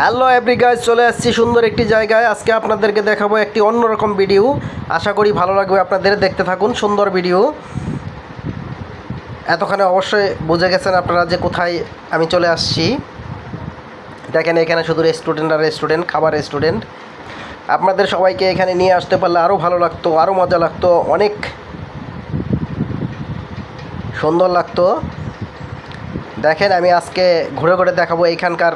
Hello every guys চলে আসছি সুন্দর একটি জায়গায়। আজকে আপনাদেরকে দেখাবো একটি অন্যরকম ভিডিও আশা করি ভালো লাগবে আপনাদের, দেখতে থাকুন, সুন্দর ভিডিও এতক্ষণে অবশ্যই বুঝে গেছেন আপনারা যে কোথায় আমি চলে আসছি। দেখেন এখানে শুধু রেস্টুরেন্ট আর রেস্টুরেন্ট খাবার রেস্টুরেন্ট আপনাদের সবাইকে এখানে নিয়ে আসতে পারলে আরও ভালো লাগতো আরও মজা লাগতো, অনেক সুন্দর লাগতো। দেখেন আমি আজকে ঘুরে ঘুরে দেখাবো এইখানকার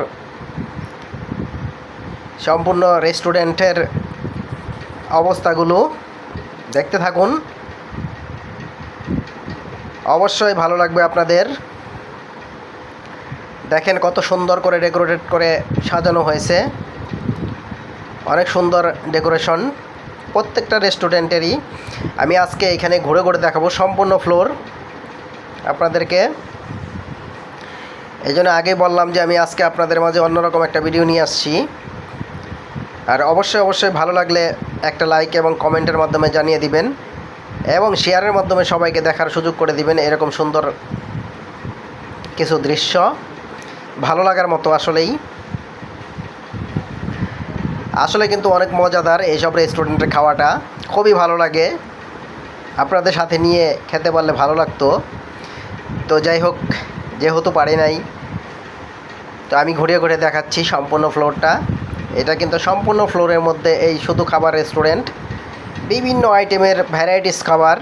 সম্পূর্ণ রেস্টুরেন্টের অবস্থাগুলো দেখতে থাকুন। অবশ্যই ভালো লাগবে আপনাদের। দেখেন কত সুন্দর করে ডেকোরেটেড করে সাজানো হয়েছে। অনেক সুন্দর ডেকোরেশন প্রত্যেকটা রেস্টুরেন্টেরই। আমি আজকে এখানে ঘুরে ঘুরে দেখাবো সম্পূর্ণ ফ্লোর আপনাদেরকে। এই জন্য আগেই বললাম যে আমি আজকে আপনাদের মাঝে অন্যরকম একটা ভিডিও নিয়ে আসছি। আর অবশ্যই অবশ্যই ভালো লাগলে একটা লাইক এবং কমেন্টের মাধ্যমে জানিয়ে দিবেন এবং শেয়ারের মাধ্যমে সবাইকে দেখার সুযোগ করে দিবেন এরকম সুন্দর কিছু দৃশ্য। ভালো লাগার মতো আসলেই। আসলে কিন্তু অনেক মজাদার এইসব রেস্টুরেন্টের খাওয়াটা। খুবই ভালো লাগে। আপনাদের সাথে নিয়ে খেতে পারলে ভালো লাগতো। তো যাই হোক, যেহেতু পারি নাই, তো আমি ঘুরিয়ে ঘুরে দেখাচ্ছি সম্পূর্ণ ফ্লোরটা এটা কিন্তু সম্পূর্ণ ফ্লোরের মধ্যে এই শুধু খাবার রেস্টুরেন্ট বিভিন্ন আইটেমের ভ্যারাইটিস খাবার।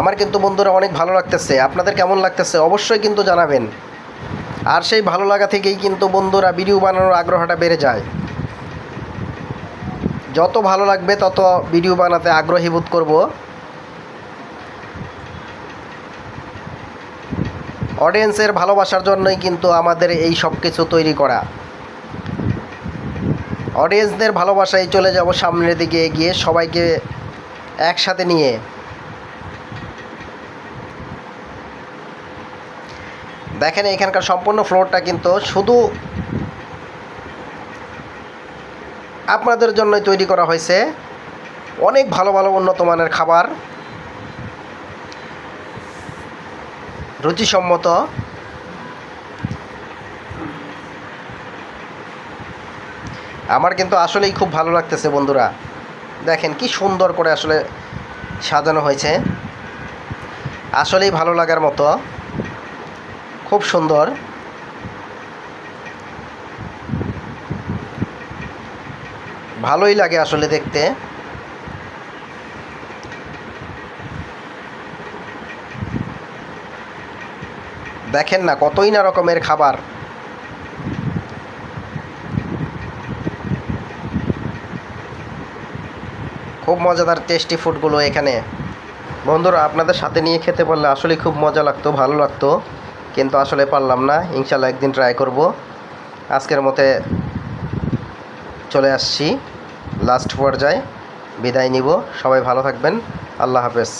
আমার কিন্তু বন্ধুরা অনেক ভালো লাগতেছে। আপনাদের কেমন লাগতেছে অবশ্যই কিন্তু জানাবেন। আর সেই ভালো লাগা থেকেই কিন্তু বন্ধুরা ভিডিও বানানোর আগ্রহটা বেড়ে যায়। যত ভালো লাগবে তত ভিডিও বানাতে আগ্রহী বোধ করব। অডিয়েন্সের ভালোবাসার জন্যই কিন্তু আমাদের এই সব কিছু তৈরি করা। অডিয়েন্সদের ভালোবাসায় চলে যাব সামনের দিকে এগিয়ে সবাইকে একসাথে নিয়ে। দেখেন এখানকার সম্পূর্ণ ফ্লোরটা কিন্তু শুধু আপনাদের জন্যই তৈরি করা হয়েছে। অনেক ভালো ভালো উন্নত মানের খাবার। রুচিসম্মত। আমার কিন্তু আসলেই খুব ভালো লাগতেছে বন্ধুরা। দেখেন কি সুন্দর করে আসলে সাজানো হয়েছে। আসলেই ভালো লাগার মতো। খুব সুন্দর। ভালোই লাগে আসলে দেখতে। দেখেন না, কতই না রকমের খাবার। খুব মজাদার টেস্টি ফুডগুলো এখানে। বন্ধুরা, আপনাদের সাথে নিয়ে খেতে পারলে আসলে খুব মজা লাগতো, ভালো লাগতো। কিন্তু আসলে পারলাম না ইনশাল্লাহ একদিন ট্রাই করব। আজকের মতে চলে আসছি লাস্ট পর্যায়ে। বিদায় নিব, সবাই ভালো থাকবেন, আল্লাহ হাফেজ।